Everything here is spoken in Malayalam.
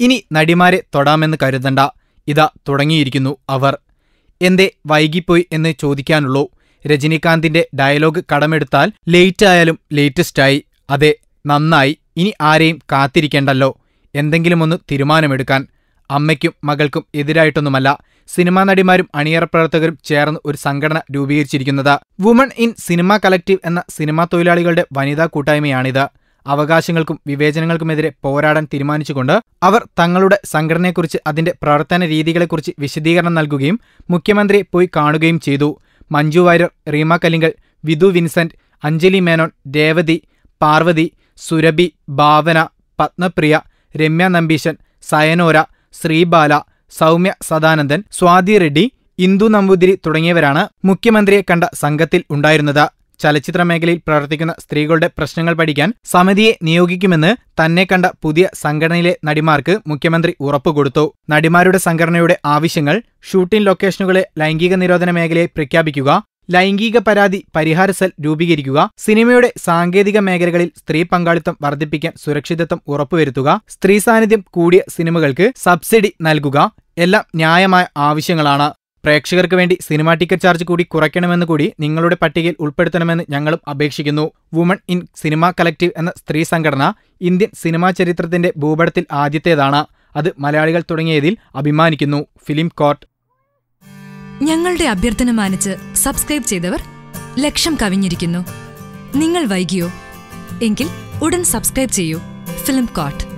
ഇനി നടിമാരെ തൊടാമെന്ന് കരുതണ്ട. ഇതാ തുടങ്ങിയിരിക്കുന്നു അവർ. എന്തേ വൈകിപ്പോയി എന്ന് ചോദിക്കാനുള്ളൂ. രജനീകാന്തിന്റെ ഡയലോഗ് കടമെടുത്താൽ ലേറ്റ് ആയാലും ലേറ്റസ്റ്റായി. അതെ നന്നായി. ഇനി ആരെയും കാത്തിരിക്കേണ്ടല്ലോ. എന്തെങ്കിലുമൊന്ന് തീരുമാനമെടുക്കാൻ. അമ്മയ്ക്കും മകൾക്കും എതിരായിട്ടൊന്നുമല്ല. സിനിമാ നടിമാരും അണിയറ പ്രവർത്തകരും ചേർന്ന് ഒരു സംഘടന രൂപീകരിച്ചിരിക്കുന്നത്. വുമൺ ഇൻ സിനിമ കളക്റ്റീവ് എന്ന സിനിമാ തൊഴിലാളികളുടെ വനിതാ കൂട്ടായ്മയാണിത്. അവകാശങ്ങൾക്കും വിവേചനങ്ങൾക്കുമെതിരെ പോരാടാൻ തീരുമാനിച്ചുകൊണ്ട് അവർ തങ്ങളുടെ സംഘടനയെക്കുറിച്ച് അതിന്റെ പ്രവർത്തന രീതികളെക്കുറിച്ച് വിശദീകരണം നൽകുകയും മുഖ്യമന്ത്രിയെ പോയി കാണുകയും ചെയ്തു. മഞ്ജു വാര്യർ റീമ കലിങ്കൽ വിധു വിൻസെന്റ് അഞ്ജലി മേനോൻ രേവതി പാർവതി സുരഭി ഭാവന പത്മപ്രിയ രമ്യ നമ്പീശൻ സയനോര ശ്രീബാല സൗമ്യ സദാനന്ദൻ സ്വാതി റെഡ്ഡി ഇന്ദു നമ്പൂതിരി തുടങ്ങിയവരാണ് മുഖ്യമന്ത്രിയെ കണ്ട സംഘത്തിൽ ഉണ്ടായിരുന്നത്. ചലച്ചിത്ര മേഖലയിൽ പ്രവർത്തിക്കുന്ന സ്ത്രീകളുടെ പ്രശ്നങ്ങൾ പഠിക്കാൻ സമിതിയെ നിയോഗിക്കുമെന്ന് തന്നെ കണ്ട പുതിയ സംഘടനയിലെ നടിമാർക്ക് മുഖ്യമന്ത്രി ഉറപ്പുകൊടുത്തു നടിമാരുടെ സംഘടനയുടെ ആവശ്യങ്ങൾ ഷൂട്ടിംഗ് ലൊക്കേഷനുകളെ ലൈംഗിക നിരോധന മേഖലയെ പ്രഖ്യാപിക്കുക ലൈംഗിക പരാതി പരിഹാര സെൽ രൂപീകരിക്കുക സിനിമയുടെ സാങ്കേതിക മേഖലകളിൽ സ്ത്രീ പങ്കാളിത്തം വർദ്ധിപ്പിക്കാൻ സുരക്ഷിതത്വം ഉറപ്പുവരുത്തുക സ്ത്രീ സാന്നിധ്യം കൂടിയ സിനിമകൾക്ക് സബ്സിഡി നൽകുക എല്ലാം ന്യായമായ ആവശ്യങ്ങളാണ്. പ്രേക്ഷകർക്ക് വേണ്ടി സിനിമാ ടിക്കറ്റ് ചാർജ് കൂടി കുറയ്ക്കണമെന്ന് കൂടി നിങ്ങളുടെ പട്ടികയിൽ ഉൾപ്പെടുത്തണമെന്ന് ഞങ്ങളും അപേക്ഷിക്കുന്നു. വുമൺ ഇൻ സിനിമ കളക്റ്റീവ് എന്ന സ്ത്രീ സംഘടന ഇന്ത്യൻ സിനിമാ ചരിത്രത്തിന്റെ ഭൂപടത്തിൽ ആദ്യത്തേതാണ്. അത് മലയാളികൾ തുടങ്ങിയതിൽ അഭിമാനിക്കുന്നു. Film court. ഞങ്ങളുടെ അഭ്യർത്ഥന മാനിച്ച് സബ്സ്ക്രൈബ് ചെയ്തവർ ലക്ഷം കവിഞ്ഞിരിക്കുന്നു. നിങ്ങൾ വൈകിയോ? എങ്കിൽ ഉടൻ സബ്സ്ക്രൈബ് ചെയ്യൂ. Film coat